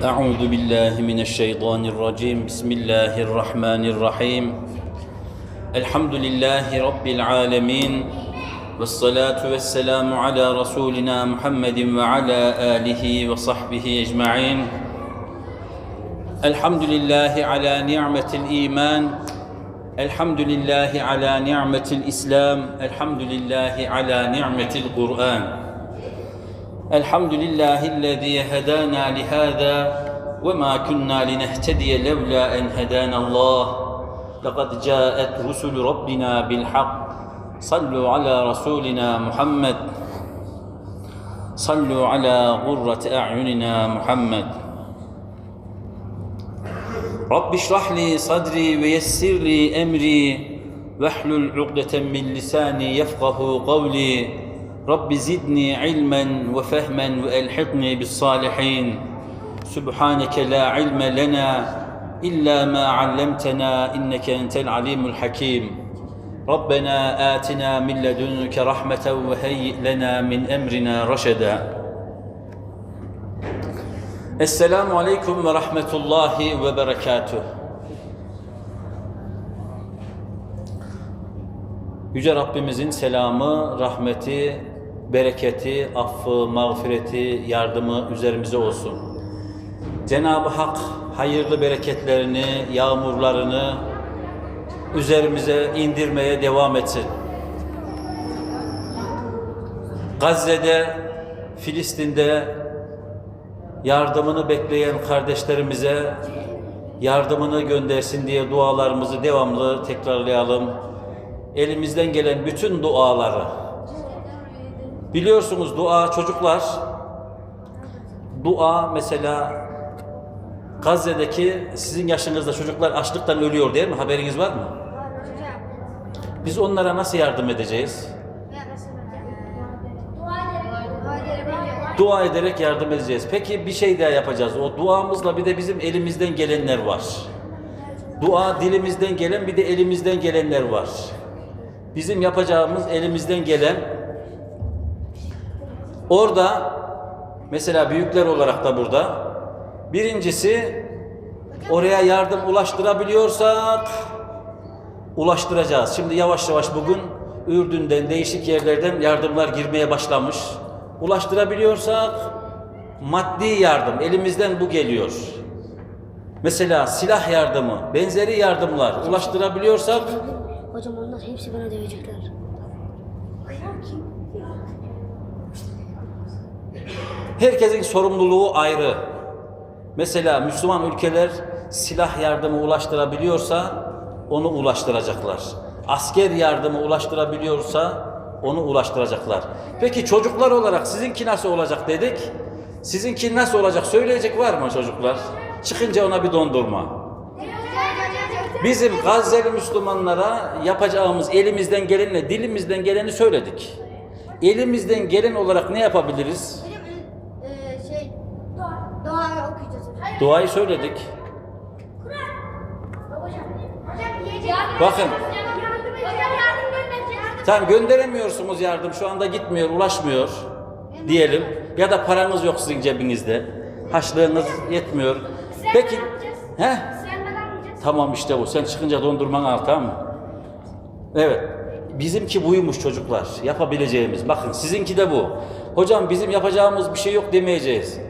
أعوذ بالله من الشيطان الرجيم. بسم الله الرحمن الرحيم. الحمد لله رب العالمين والصلاة والسلام على رسولنا محمد وعلى آله وصحبه أجمعين. الحمد لله على نعمة الإيمان الحمد لله على نعمة الإسلام الحمد لله على نعمة القرآن. الحمد لله الذي هدانا لهذا وما كنا لنهتدي لولا أن هدانا الله. لقد جاءت رسل ربنا بالحق. صلوا على رسولنا محمد. صلوا على غرة أعيننا محمد. رب اشرح لي صدري ويسر لي أمري واحلل عقدة من لساني يفقه قولي. Rabbi zidni ilmen ve fehmen ve elhikni bis salihin. Subhaneke la ilme lena illa ma allamtana inneke entel alimul hakim. Rabbena atina min ledunke rahmeten ve heyyi lena min emrina raşeda. Esselamu aleyküm ve rahmetullahi ve berekatuh. Yüce Rabbimizin selamı, rahmeti, bereketi, affı, mağfireti, yardımı üzerimize olsun. Cenab-ı Hak hayırlı bereketlerini, yağmurlarını üzerimize indirmeye devam etsin. Gazze'de, Filistin'de yardımını bekleyen kardeşlerimize yardımını göndersin diye dualarımızı devamlı tekrarlayalım. Elimizden gelen bütün duaları. Biliyorsunuz dua çocuklar, dua mesela Gazze'deki sizin yaşınızda çocuklar açlıktan ölüyor değil mi? Haberiniz var mı? Biz onlara nasıl yardım edeceğiz? Dua ederek yardım edeceğiz. Peki bir şey daha yapacağız. O duamızla bir de bizim elimizden gelenler var. Dua dilimizden gelen bir de elimizden gelenler var. Bizim yapacağımız elimizden gelen orada mesela büyükler olarak da burada birincisi oraya yardım ulaştırabiliyorsak ulaştıracağız. Şimdi yavaş yavaş bugün Ürdün'den değişik yerlerden yardımlar girmeye başlamış. Ulaştırabiliyorsak maddi yardım elimizden bu geliyor. Mesela silah yardımı, benzeri yardımlar ulaştırabiliyorsak Hocam onlar hepsi bana dövecekler. Herkesin sorumluluğu ayrı. Mesela Müslüman ülkeler silah yardımı ulaştırabiliyorsa onu ulaştıracaklar. Asker yardımı ulaştırabiliyorsa onu ulaştıracaklar. Peki çocuklar olarak sizinki nasıl olacak dedik? Sizinki nasıl olacak söyleyecek var mı çocuklar? Çıkınca ona bir dondurma. Bizim Gazze'li Müslümanlara yapacağımız elimizden gelenle dilimizden geleni söyledik. Elimizden gelen olarak ne yapabiliriz? Hocam e, şey dua dua okuyacağız. Hayır. Duayı söyledik. Bakın. Tamam gönderemiyorsunuz yardım şu anda gitmiyor, ulaşmıyor diyelim. Ya da paranız yok sizin cebinizde. Haçlığınız yetmiyor. Peki. He? Tamam işte bu. Sen çıkınca dondurmanı al tamam mı? Evet. Bizimki buymuş çocuklar. Yapabileceğimiz. Bakın sizinki de bu. Hocam bizim yapacağımız bir şey yok demeyeceğiz.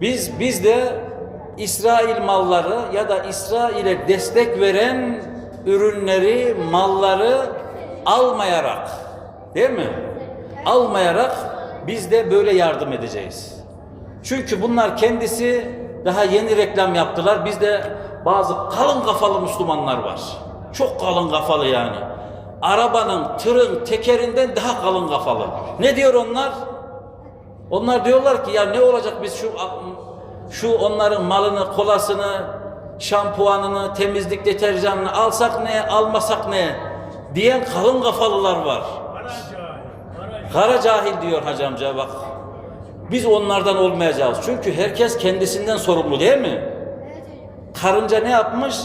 Biz biz de İsrail malları ya da İsrail'e destek veren ürünleri, malları almayarak değil mi? Almayarak biz de böyle yardım edeceğiz. Çünkü bunlar kendisi daha yeni reklam yaptılar. Bizde bazı kalın kafalı Müslümanlar var. Çok kalın kafalı yani. Arabanın, tırın, tekerinden daha kalın kafalı. Ne diyor onlar? Onlar diyorlar ki ya ne olacak biz şu şu onların malını, kolasını, şampuanını, temizlik deterjanını alsak ne, almasak ne diyen kalın kafalılar var. Kara cahil diyor hacı bak. Biz onlardan olmayacağız. Çünkü herkes kendisinden sorumlu değil mi? Karınca ne yapmış?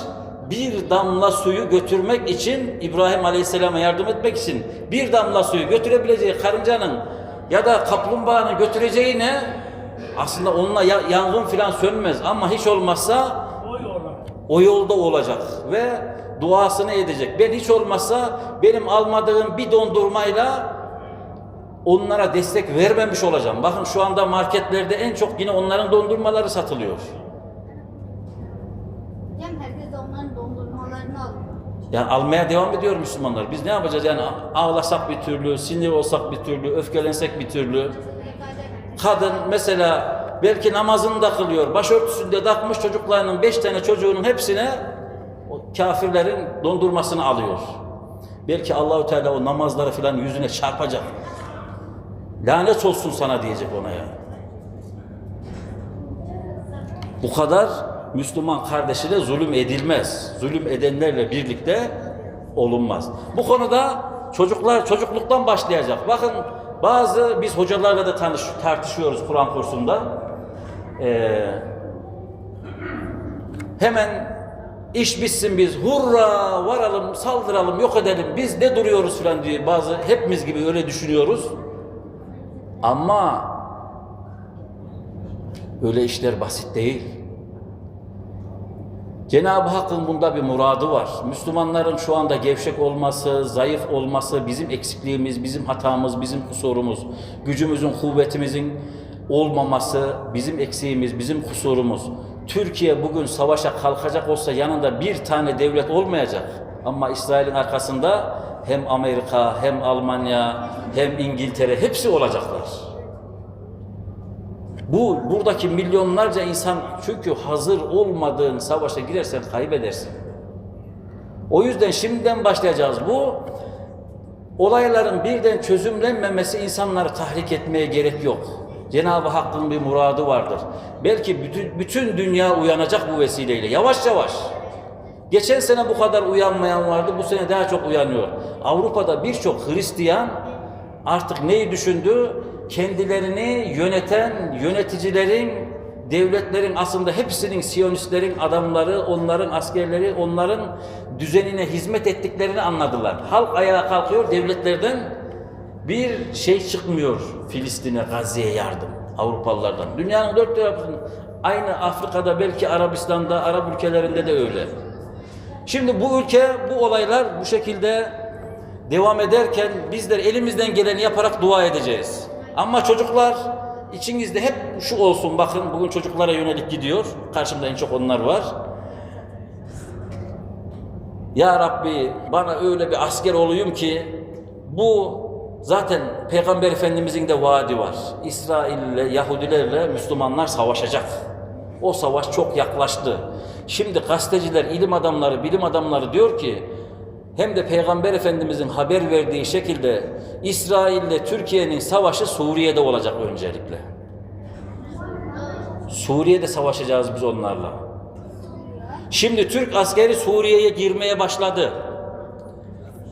Bir damla suyu götürmek için İbrahim Aleyhisselam'a yardım etmek için bir damla suyu götürebileceği karıncanın ya da kaplumbağanın götüreceğine Aslında onunla ya- yangın filan sönmez ama hiç olmazsa o yolda olacak ve duasını edecek. Ben hiç olmazsa benim almadığım bir dondurmayla onlara destek vermemiş olacağım. Bakın şu anda marketlerde en çok yine onların dondurmaları satılıyor. Hocam herkes onların dondurmalarını alıyor. Yani almaya devam ediyor Müslümanlar. Biz ne yapacağız? Yani ağlasak bir türlü, sinir olsak bir türlü, öfkelensek bir türlü. Kadın mesela belki namazını da kılıyor, başörtüsünü de takmış çocuklarının beş tane çocuğunun hepsine o kafirlerin dondurmasını alıyor. Belki Allahu Teala o namazları filan yüzüne çarpacak. Lanet olsun sana diyecek ona ya. Bu kadar Müslüman kardeşine zulüm edilmez. Zulüm edenlerle birlikte olunmaz. Bu konuda çocuklar çocukluktan başlayacak. Bakın bazı biz hocalarla da tanış, tartışıyoruz Kur'an kursunda. Ee, hemen iş bitsin biz hurra varalım saldıralım yok edelim biz ne duruyoruz falan diye bazı hepimiz gibi öyle düşünüyoruz. Ama öyle işler basit değil. Cenab-ı Hakk'ın bunda bir muradı var. Müslümanların şu anda gevşek olması, zayıf olması bizim eksikliğimiz, bizim hatamız, bizim kusurumuz. Gücümüzün, kuvvetimizin olmaması bizim eksiğimiz, bizim kusurumuz. Türkiye bugün savaşa kalkacak olsa yanında bir tane devlet olmayacak. Ama İsrail'in arkasında hem Amerika, hem Almanya, hem İngiltere hepsi olacaklar. Bu buradaki milyonlarca insan çünkü hazır olmadığın savaşa girersen kaybedersin. O yüzden şimdiden başlayacağız. Bu olayların birden çözümlenmemesi insanları tahrik etmeye gerek yok. Cenab-ı Hakk'ın bir muradı vardır. Belki bütün, bütün dünya uyanacak bu vesileyle. Yavaş yavaş. Geçen sene bu kadar uyanmayan vardı. Bu sene daha çok uyanıyor. Avrupa'da birçok Hristiyan artık neyi düşündü? Kendilerini yöneten yöneticilerin, devletlerin aslında hepsinin Siyonistlerin adamları, onların askerleri, onların düzenine hizmet ettiklerini anladılar. Halk ayağa kalkıyor devletlerden bir şey çıkmıyor Filistin'e, Gazze'ye yardım Avrupalılardan. Dünyanın dört tarafında aynı Afrika'da belki Arabistan'da, Arap ülkelerinde de öyle. Şimdi bu ülke, bu olaylar bu şekilde devam ederken bizler elimizden geleni yaparak dua edeceğiz. Ama çocuklar içinizde hep şu olsun bakın bugün çocuklara yönelik gidiyor. Karşımda en çok onlar var. Ya Rabbi bana öyle bir asker olayım ki bu zaten Peygamber Efendimizin de vaadi var. İsrail ile Yahudilerle Müslümanlar savaşacak. O savaş çok yaklaştı. Şimdi gazeteciler, ilim adamları, bilim adamları diyor ki hem de Peygamber Efendimizin haber verdiği şekilde İsrail ile Türkiye'nin savaşı Suriye'de olacak öncelikle. Suriye'de savaşacağız biz onlarla. Şimdi Türk askeri Suriye'ye girmeye başladı.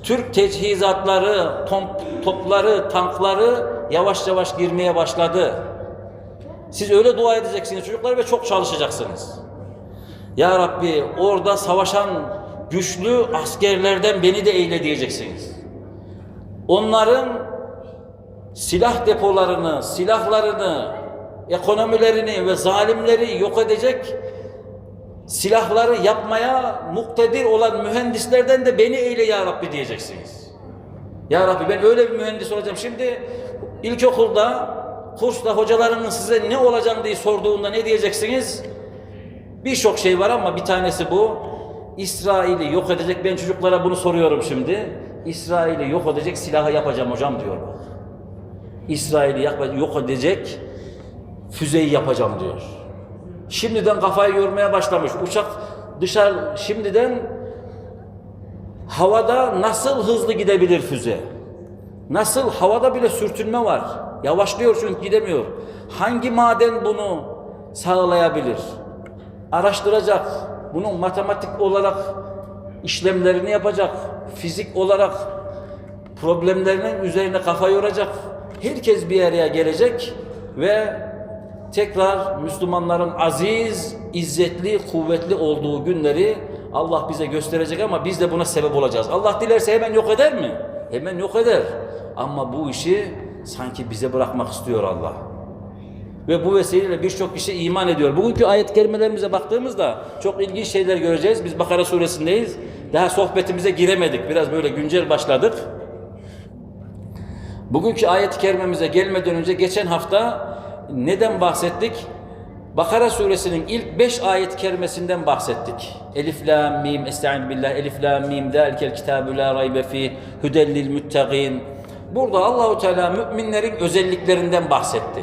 Türk teçhizatları, top- topları, tankları yavaş yavaş girmeye başladı. Siz öyle dua edeceksiniz çocuklar ve çok çalışacaksınız. Ya Rabbi orada savaşan güçlü askerlerden beni de eyle diyeceksiniz. Onların silah depolarını, silahlarını, ekonomilerini ve zalimleri yok edecek silahları yapmaya muktedir olan mühendislerden de beni eyle ya Rabbi diyeceksiniz. Ya Rabbi ben öyle bir mühendis olacağım. Şimdi ilkokulda, kursta hocalarının size ne olacağım diye sorduğunda ne diyeceksiniz? Birçok şey var ama bir tanesi bu. İsrail'i yok edecek. Ben çocuklara bunu soruyorum şimdi. İsrail'i yok edecek silahı yapacağım hocam diyor. İsrail'i yok edecek füzeyi yapacağım diyor. Şimdiden kafayı yormaya başlamış. Uçak dışarı şimdiden havada nasıl hızlı gidebilir füze? Nasıl havada bile sürtünme var. Yavaşlıyor çünkü gidemiyor. Hangi maden bunu sağlayabilir? Araştıracak. Bunun matematik olarak işlemlerini yapacak. Fizik olarak problemlerinin üzerine kafa yoracak. Herkes bir araya gelecek ve tekrar Müslümanların aziz, izzetli, kuvvetli olduğu günleri Allah bize gösterecek ama biz de buna sebep olacağız. Allah dilerse hemen yok eder mi? Hemen yok eder. Ama bu işi sanki bize bırakmak istiyor Allah. Ve bu vesileyle birçok kişi iman ediyor. Bugünkü ayet kelimelerimize baktığımızda çok ilginç şeyler göreceğiz. Biz Bakara suresindeyiz. Daha sohbetimize giremedik. Biraz böyle güncel başladık. Bugünkü ayet-i kerimemize gelmeden önce geçen hafta neden bahsettik? Bakara suresinin ilk 5 ayet-i kerimesinden bahsettik. Elif lam mim estaizu billah elif lam mim zalikel kitabu la raybe fi hudellil muttaqin. Burada Allahu Teala müminlerin özelliklerinden bahsetti.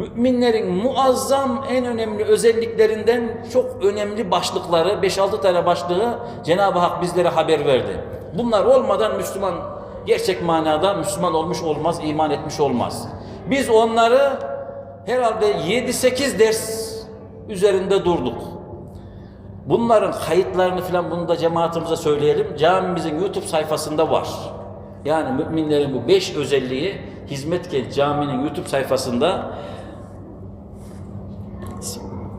Müminlerin muazzam en önemli özelliklerinden çok önemli başlıkları, 5-6 tane başlığı Cenab-ı Hak bizlere haber verdi. Bunlar olmadan Müslüman gerçek manada Müslüman olmuş olmaz, iman etmiş olmaz. Biz onları herhalde 7-8 ders üzerinde durduk. Bunların kayıtlarını falan bunu da cemaatimize söyleyelim. Camimizin YouTube sayfasında var. Yani müminlerin bu beş özelliği Hizmetkent Camii'nin YouTube sayfasında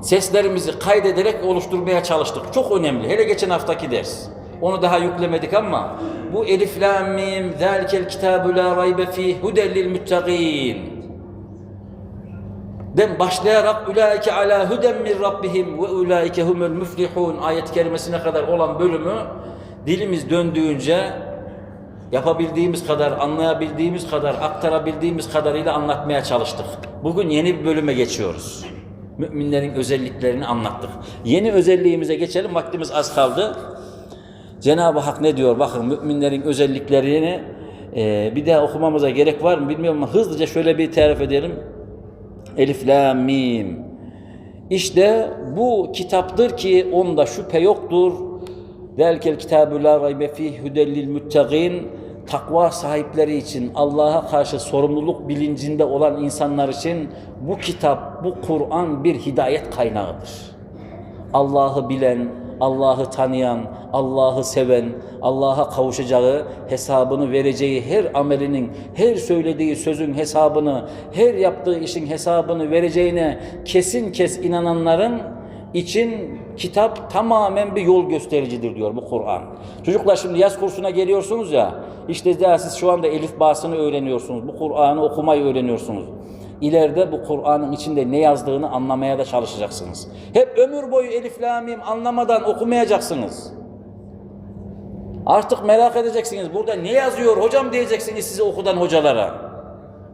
seslerimizi kaydederek oluşturmaya çalıştık. Çok önemli. Hele geçen haftaki ders. Onu daha yüklemedik ama bu Elif Lam Mim Zalikel Kitabu La Raybe Fih Hudellil Muttaqin den başlayarak ulaike ala huden min rabbihim ve ulaike humul muflihun ayet kerimesine kadar olan bölümü dilimiz döndüğünce yapabildiğimiz kadar, anlayabildiğimiz kadar, aktarabildiğimiz kadarıyla anlatmaya çalıştık. Bugün yeni bir bölüme geçiyoruz. Müminlerin özelliklerini anlattık. Yeni özelliğimize geçelim. Vaktimiz az kaldı. Cenab-ı Hak ne diyor? Bakın müminlerin özelliklerini e, bir daha okumamıza gerek var mı bilmiyorum ama hızlıca şöyle bir tarif edelim. Elif, La, Mim. İşte bu kitaptır ki onda şüphe yoktur. Delkel kitabü la raybe fih hudellil muttaqin. Takva sahipleri için, Allah'a karşı sorumluluk bilincinde olan insanlar için bu kitap, bu Kur'an bir hidayet kaynağıdır. Allah'ı bilen, Allah'ı tanıyan, Allah'ı seven, Allah'a kavuşacağı, hesabını vereceği her amelinin, her söylediği sözün hesabını, her yaptığı işin hesabını vereceğine kesin kes inananların için kitap tamamen bir yol göstericidir diyor bu Kur'an. Çocuklar şimdi yaz kursuna geliyorsunuz ya, işte daha siz şu anda elif basını öğreniyorsunuz, bu Kur'an'ı okumayı öğreniyorsunuz. İleride bu Kur'an'ın içinde ne yazdığını anlamaya da çalışacaksınız. Hep ömür boyu elif la mim anlamadan okumayacaksınız. Artık merak edeceksiniz. Burada ne yazıyor hocam diyeceksiniz size okudan hocalara.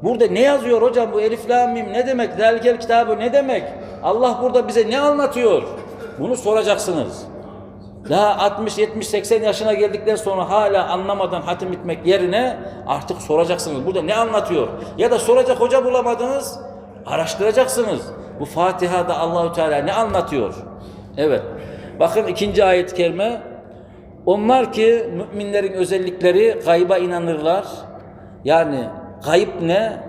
Burada ne yazıyor hocam bu elif la mim ne demek? Zelgel kitabı ne demek? Allah burada bize ne anlatıyor? Bunu soracaksınız. Daha 60, 70, 80 yaşına geldikten sonra hala anlamadan hatim etmek yerine artık soracaksınız. Burada ne anlatıyor? Ya da soracak hoca bulamadınız, araştıracaksınız. Bu Fatiha'da Allahü Teala ne anlatıyor? Evet. Bakın ikinci ayet-i kerime. Onlar ki müminlerin özellikleri gayba inanırlar. Yani gayb ne?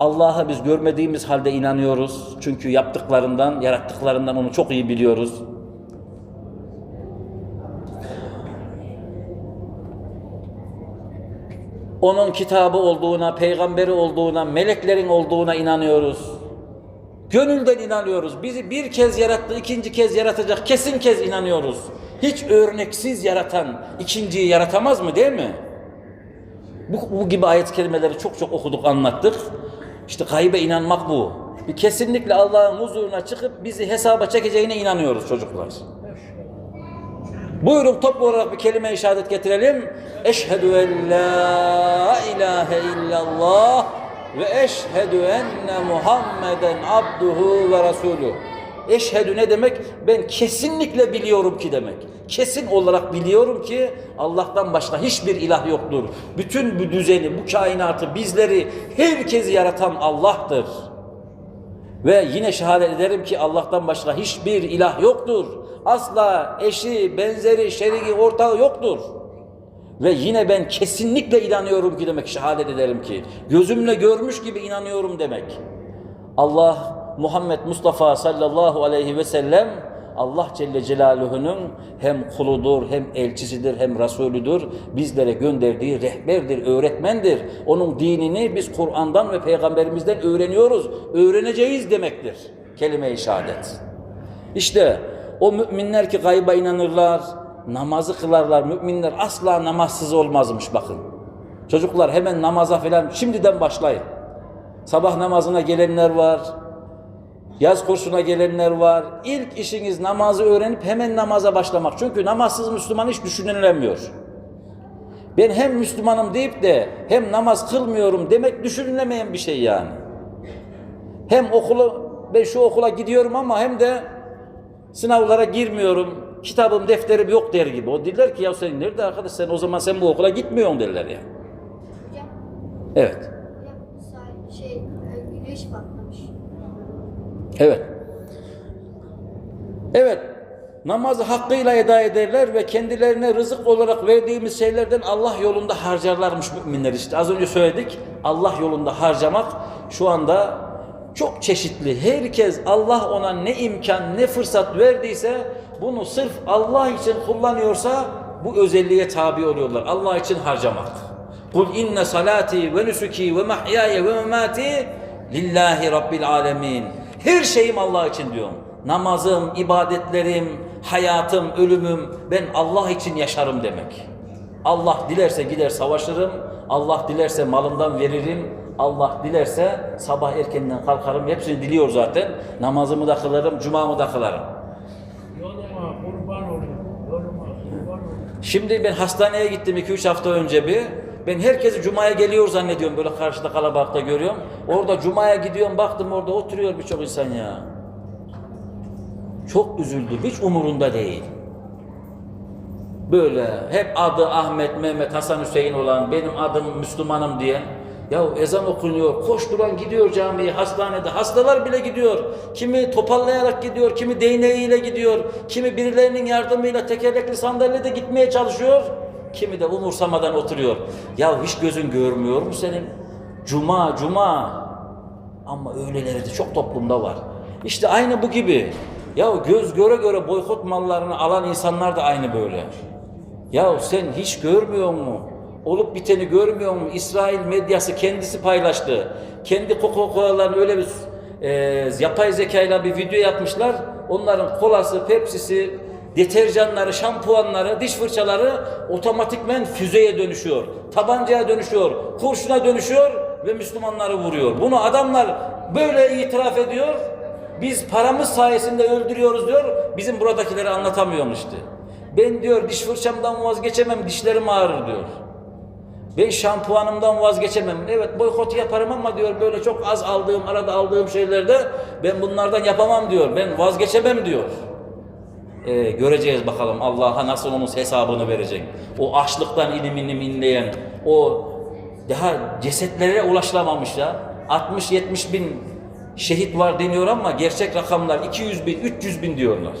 Allah'ı biz görmediğimiz halde inanıyoruz. Çünkü yaptıklarından, yarattıklarından onu çok iyi biliyoruz. Onun kitabı olduğuna, peygamberi olduğuna, meleklerin olduğuna inanıyoruz. Gönülden inanıyoruz. Bizi bir kez yarattı, ikinci kez yaratacak. Kesin kez inanıyoruz. Hiç örneksiz yaratan ikinciyi yaratamaz mı değil mi? Bu, bu gibi ayet kelimeleri çok çok okuduk, anlattık. İşte gaybe inanmak bu. Kesinlikle Allah'ın huzuruna çıkıp bizi hesaba çekeceğine inanıyoruz çocuklar. Buyurun toplu olarak bir kelime-i şehadet getirelim. Eşhedü en la ilahe illallah ve eşhedü enne Muhammeden abduhu ve resulü. Eşhedü ne demek? Ben kesinlikle biliyorum ki demek. Kesin olarak biliyorum ki Allah'tan başka hiçbir ilah yoktur. Bütün bu düzeni, bu kainatı, bizleri, herkesi yaratan Allah'tır. Ve yine şehadet ederim ki Allah'tan başka hiçbir ilah yoktur. Asla eşi, benzeri, şeriki, ortağı yoktur. Ve yine ben kesinlikle inanıyorum ki demek şehadet ederim ki. Gözümle görmüş gibi inanıyorum demek. Allah Muhammed Mustafa sallallahu aleyhi ve sellem Allah Celle Celaluhu'nun hem kuludur, hem elçisidir, hem Resulüdür. Bizlere gönderdiği rehberdir, öğretmendir. Onun dinini biz Kur'an'dan ve Peygamberimizden öğreniyoruz. Öğreneceğiz demektir. Kelime-i şehadet. İşte o müminler ki gayba inanırlar, namazı kılarlar. Müminler asla namazsız olmazmış bakın. Çocuklar hemen namaza falan şimdiden başlayın. Sabah namazına gelenler var. Yaz kursuna gelenler var. İlk işiniz namazı öğrenip hemen namaza başlamak. Çünkü namazsız Müslüman hiç düşünülemiyor. Ben hem Müslümanım deyip de hem namaz kılmıyorum demek düşünülemeyen bir şey yani. Hem okula ben şu okula gidiyorum ama hem de sınavlara girmiyorum. Kitabım, defterim yok der gibi. O derler ki ya sen nerede arkadaş sen o zaman sen bu okula gitmiyorsun derler ya. Hocam, Evet. hocam şey e, güneş patlamış. Evet. Evet. Namazı hakkıyla eda ederler ve kendilerine rızık olarak verdiğimiz şeylerden Allah yolunda harcarlarmış müminler işte. Az önce söyledik. Allah yolunda harcamak şu anda çok çeşitli. Herkes Allah ona ne imkan ne fırsat verdiyse bunu sırf Allah için kullanıyorsa bu özelliğe tabi oluyorlar. Allah için harcamak. Kul inne salati ve nusuki ve mahyaya ve memati lillahi rabbil alemin. Her şeyim Allah için diyorum. Namazım, ibadetlerim, hayatım, ölümüm ben Allah için yaşarım demek. Allah dilerse gider savaşırım. Allah dilerse malımdan veririm. Allah dilerse sabah erkenden kalkarım. Hepsini diliyor zaten. Namazımı da kılarım, cumamı da kılarım. Şimdi ben hastaneye gittim 2-3 hafta önce bir. Ben herkesi Cuma'ya geliyor zannediyorum böyle karşıda kalabalıkta görüyorum. Orada Cuma'ya gidiyorum baktım orada oturuyor birçok insan ya. Çok üzüldüm hiç umurunda değil. Böyle hep adı Ahmet, Mehmet, Hasan Hüseyin olan benim adım Müslümanım diyen ya ezan okunuyor, koşturan gidiyor camiye, hastanede, hastalar bile gidiyor. Kimi topallayarak gidiyor, kimi değneğiyle gidiyor, kimi birilerinin yardımıyla tekerlekli sandalyede gitmeye çalışıyor. Kimi de umursamadan oturuyor. Ya hiç gözün görmüyor mu senin? Cuma, cuma. Ama öyleleri de çok toplumda var. İşte aynı bu gibi. Ya göz göre göre boykot mallarını alan insanlar da aynı böyle. Ya sen hiç görmüyor mu? Olup biteni görmüyor mu? İsrail medyası kendisi paylaştı. Kendi Coca-Cola'ların öyle bir e, yapay zekayla bir video yapmışlar. Onların kolası, pepsisi, deterjanları, şampuanları, diş fırçaları otomatikmen füzeye dönüşüyor. Tabancaya dönüşüyor. Kurşuna dönüşüyor ve Müslümanları vuruyor. Bunu adamlar böyle itiraf ediyor. Biz paramız sayesinde öldürüyoruz diyor. Bizim buradakileri anlatamıyorum işte. Ben diyor diş fırçamdan vazgeçemem, dişlerim ağrır diyor. Ben şampuanımdan vazgeçemem. Evet boykot yaparım ama diyor böyle çok az aldığım, arada aldığım şeylerde ben bunlardan yapamam diyor. Ben vazgeçemem diyor. Ee, göreceğiz bakalım Allah'a nasıl onun hesabını verecek. O açlıktan ilim ilim inleyen, o daha cesetlere ulaşılamamış ya. 60-70 bin şehit var deniyor ama gerçek rakamlar 200 bin, 300 bin diyorlar.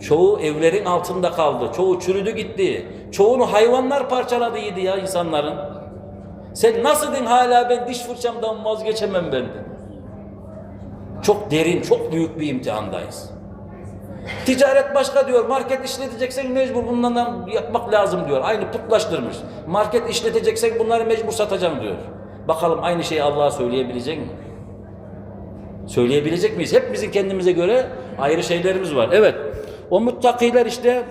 Çoğu evlerin altında kaldı. Çoğu çürüdü gitti. Çoğunu hayvanlar parçaladı yedi ya insanların. Sen nasıl din hala ben diş fırçamdan vazgeçemem ben de. Çok derin, çok büyük bir imtihandayız. Ticaret başka diyor. Market işleteceksen mecbur bunlardan yapmak lazım diyor. Aynı putlaştırmış. Market işleteceksen bunları mecbur satacağım diyor. Bakalım aynı şeyi Allah'a söyleyebilecek mi? Söyleyebilecek miyiz? Hepimizin kendimize göre ayrı şeylerimiz var. Evet. O muttakiler işte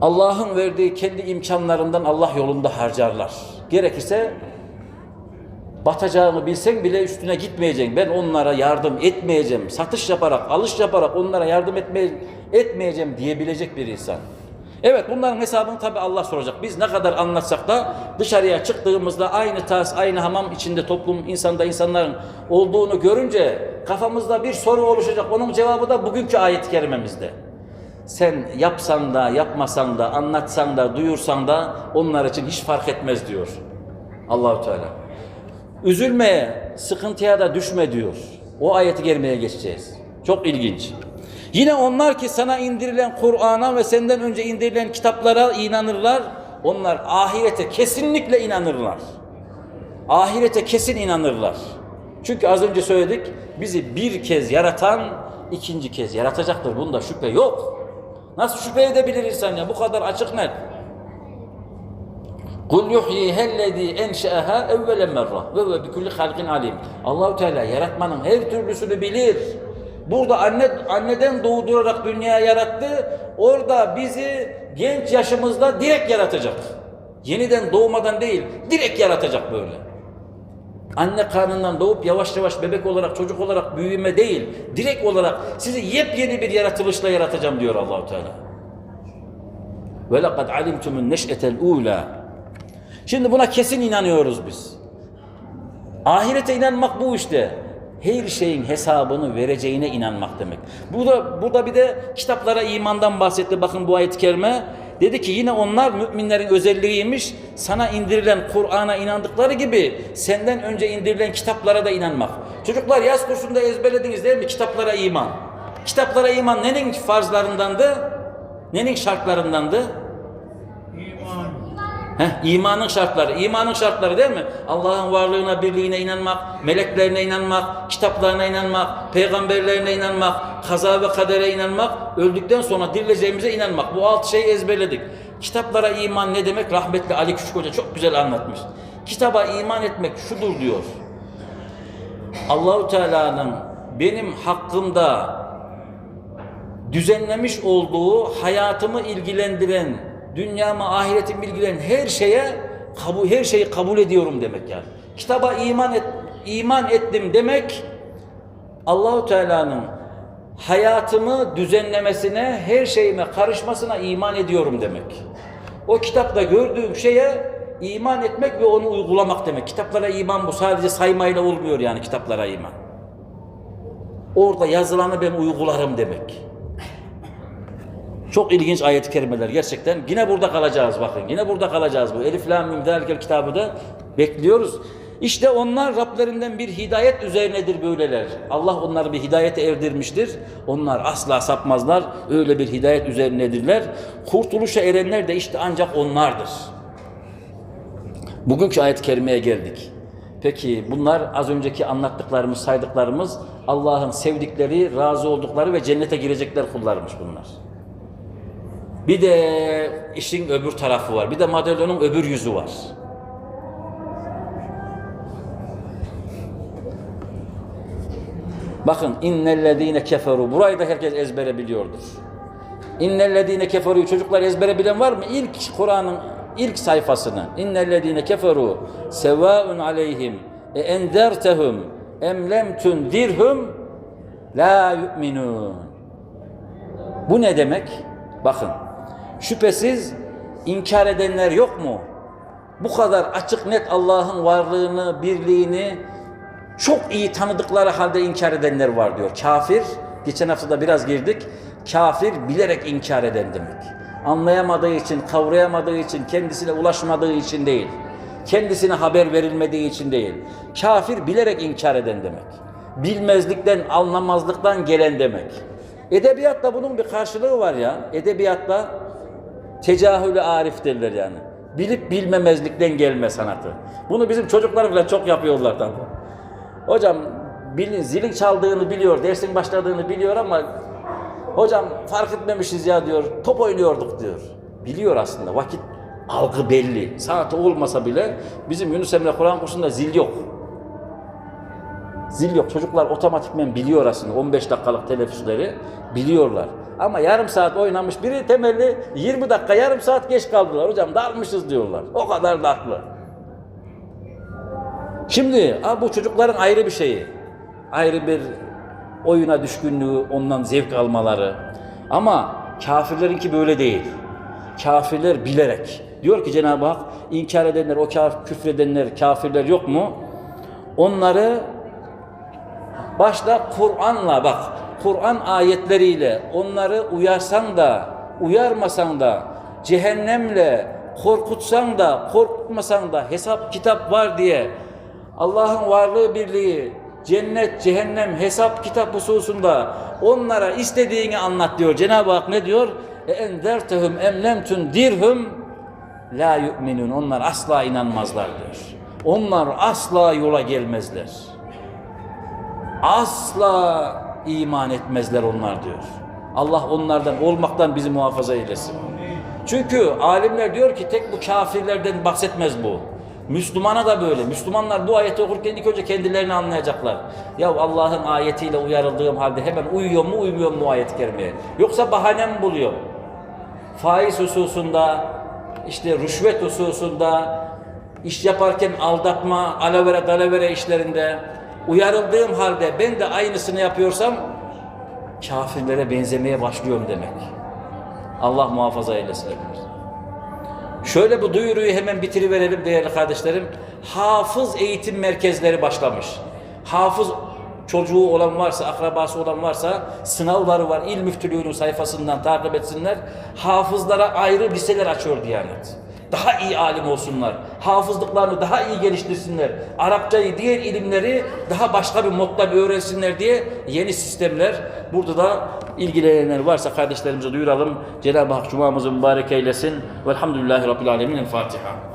Allah'ın verdiği kendi imkanlarından Allah yolunda harcarlar. Gerekirse batacağını bilsen bile üstüne gitmeyeceksin. Ben onlara yardım etmeyeceğim. Satış yaparak, alış yaparak onlara yardım etmeye, etmeyeceğim diyebilecek bir insan. Evet bunların hesabını tabi Allah soracak. Biz ne kadar anlatsak da dışarıya çıktığımızda aynı tas, aynı hamam içinde toplum insanda insanların olduğunu görünce kafamızda bir soru oluşacak. Onun cevabı da bugünkü ayet-i kerimemizde. Sen yapsan da, yapmasan da, anlatsan da, duyursan da onlar için hiç fark etmez diyor. Allahu Teala. Üzülmeye, sıkıntıya da düşme diyor. O ayeti gelmeye geçeceğiz. Çok ilginç. Yine onlar ki sana indirilen Kur'an'a ve senden önce indirilen kitaplara inanırlar. Onlar ahirete kesinlikle inanırlar. Ahirete kesin inanırlar. Çünkü az önce söyledik, bizi bir kez yaratan ikinci kez yaratacaktır. Bunda şüphe yok. Nasıl şüphe edebilir insan ya? Bu kadar açık net. Kul yuhyihellezî enşe'aha evvele merra ve huve bikulli halkin alim. Allahu Teala yaratmanın her türlüsünü bilir. Burada anne anneden doğdurarak dünyaya yarattı. Orada bizi genç yaşımızda direkt yaratacak. Yeniden doğmadan değil, direkt yaratacak böyle. Anne karnından doğup yavaş yavaş bebek olarak, çocuk olarak büyüme değil, direkt olarak sizi yepyeni bir yaratılışla yaratacağım diyor Allahu Teala. Ve lekad alimtumun neş'etel ula. Şimdi buna kesin inanıyoruz biz. Ahirete inanmak bu işte. Her şeyin hesabını vereceğine inanmak demek. Burada, burada bir de kitaplara imandan bahsetti. Bakın bu ayet-i kerime. Dedi ki yine onlar müminlerin özelliğiymiş. Sana indirilen Kur'an'a inandıkları gibi senden önce indirilen kitaplara da inanmak. Çocuklar yaz kursunda ezberlediniz değil mi? Kitaplara iman. Kitaplara iman nenin farzlarındandı? Nenin şartlarındandı? Heh, imanın şartları. İmanın şartları değil mi? Allah'ın varlığına, birliğine inanmak, meleklerine inanmak, kitaplarına inanmak, peygamberlerine inanmak, kaza ve kadere inanmak, öldükten sonra dirileceğimize inanmak. Bu altı şeyi ezberledik. Kitaplara iman ne demek? Rahmetli Ali Küçük Hoca çok güzel anlatmış. Kitaba iman etmek şudur diyor. Allahu Teala'nın benim hakkımda düzenlemiş olduğu hayatımı ilgilendiren, dünyamı, ahiretimi ilgilendiren her şeye kabul her şeyi kabul ediyorum demek yani. Kitaba iman et, iman ettim demek Allahu Teala'nın hayatımı düzenlemesine, her şeyime karışmasına iman ediyorum demek. O kitapta gördüğüm şeye iman etmek ve onu uygulamak demek. Kitaplara iman bu sadece saymayla olmuyor yani kitaplara iman. Orada yazılanı ben uygularım demek. Çok ilginç ayet-i kerimeler gerçekten. Yine burada kalacağız bakın. Yine burada kalacağız bu. Elif Lam Mim Zalikel kitabı da bekliyoruz. İşte onlar Rablerinden bir hidayet üzerinedir böyleler. Allah onları bir hidayete erdirmiştir. Onlar asla sapmazlar. Öyle bir hidayet üzerinedirler. Kurtuluşa erenler de işte ancak onlardır. Bugünkü ayet-i kerimeye geldik. Peki bunlar az önceki anlattıklarımız, saydıklarımız Allah'ın sevdikleri, razı oldukları ve cennete girecekler kullarmış bunlar. Bir de işin öbür tarafı var. Bir de madalyonun öbür yüzü var. Bakın innellezine keferu. Burayı da herkes ezbere biliyordur. İnnellezine keferu. Çocuklar ezbere bilen var mı? İlk Kur'an'ın ilk sayfasını. İnnellezine keferu sevaun aleyhim e enzertehum em lem tundirhum la yu'minun. Bu ne demek? Bakın. Şüphesiz inkar edenler yok mu? Bu kadar açık net Allah'ın varlığını, birliğini çok iyi tanıdıkları halde inkar edenler var diyor. Kafir, geçen hafta da biraz girdik. Kafir bilerek inkar eden demek. Anlayamadığı için, kavrayamadığı için, kendisine ulaşmadığı için değil. Kendisine haber verilmediği için değil. Kafir bilerek inkar eden demek. Bilmezlikten, anlamazlıktan gelen demek. Edebiyatta bunun bir karşılığı var ya. Edebiyatta tecahülü arif derler yani. Bilip bilmemezlikten gelme sanatı. Bunu bizim çocuklar bile çok yapıyorlar tabii. Hocam bilin, zilin çaldığını biliyor, dersin başladığını biliyor ama hocam fark etmemişiz ya diyor, top oynuyorduk diyor. Biliyor aslında, vakit algı belli. Saati olmasa bile bizim Yunus Emre Kur'an kursunda zil yok. Zil yok. Çocuklar otomatikmen biliyor aslında 15 dakikalık teneffüsleri biliyorlar. Ama yarım saat oynamış biri temelli 20 dakika yarım saat geç kaldılar. Hocam dalmışız diyorlar. O kadar da haklı. Şimdi bu çocukların ayrı bir şeyi. Ayrı bir oyuna düşkünlüğü, ondan zevk almaları. Ama kafirlerinki böyle değil. Kafirler bilerek. Diyor ki Cenab-ı Hak inkar edenler, o kaf küfredenler, kafirler yok mu? Onları başta Kur'an'la bak, Kur'an ayetleriyle onları uyarsan da, uyarmasan da, cehennemle korkutsan da, korkutmasan da hesap kitap var diye Allah'ın varlığı birliği, cennet, cehennem, hesap kitap hususunda onlara istediğini anlat diyor. Cenab-ı Hak ne diyor? E enzertehum em lem tundirhum la yu'minun. Onlar asla inanmazlar diyor. Onlar asla yola gelmezler. Asla iman etmezler onlar diyor. Allah onlardan olmaktan bizi muhafaza eylesin. Çünkü alimler diyor ki tek bu kafirlerden bahsetmez bu. Müslümana da böyle. Müslümanlar bu ayeti okurken ilk önce kendilerini anlayacaklar. Ya Allah'ın ayetiyle uyarıldığım halde hemen uyuyor mu uymuyor mu bu ayet-i kerimeye? Yoksa bahane mi buluyor? Faiz hususunda, işte rüşvet hususunda, iş yaparken aldatma, alavere dalavere işlerinde uyarıldığım halde ben de aynısını yapıyorsam kafirlere benzemeye başlıyorum demek. Allah muhafaza eylesin hepimiz. Şöyle bu duyuruyu hemen bitiriverelim değerli kardeşlerim. Hafız eğitim merkezleri başlamış. Hafız çocuğu olan varsa, akrabası olan varsa sınavları var. İl Müftülüğü'nün sayfasından takip etsinler. Hafızlara ayrı liseler açıyor Diyanet. Daha iyi alim olsunlar. Hafızlıklarını daha iyi geliştirsinler. Arapçayı, diğer ilimleri daha başka bir modda bir öğrensinler diye yeni sistemler. Burada da ilgilenenler varsa kardeşlerimize duyuralım. Cenab-ı Hak Cuma'mızı mübarek eylesin. Velhamdülillahi Rabbil Alemin. El Fatiha.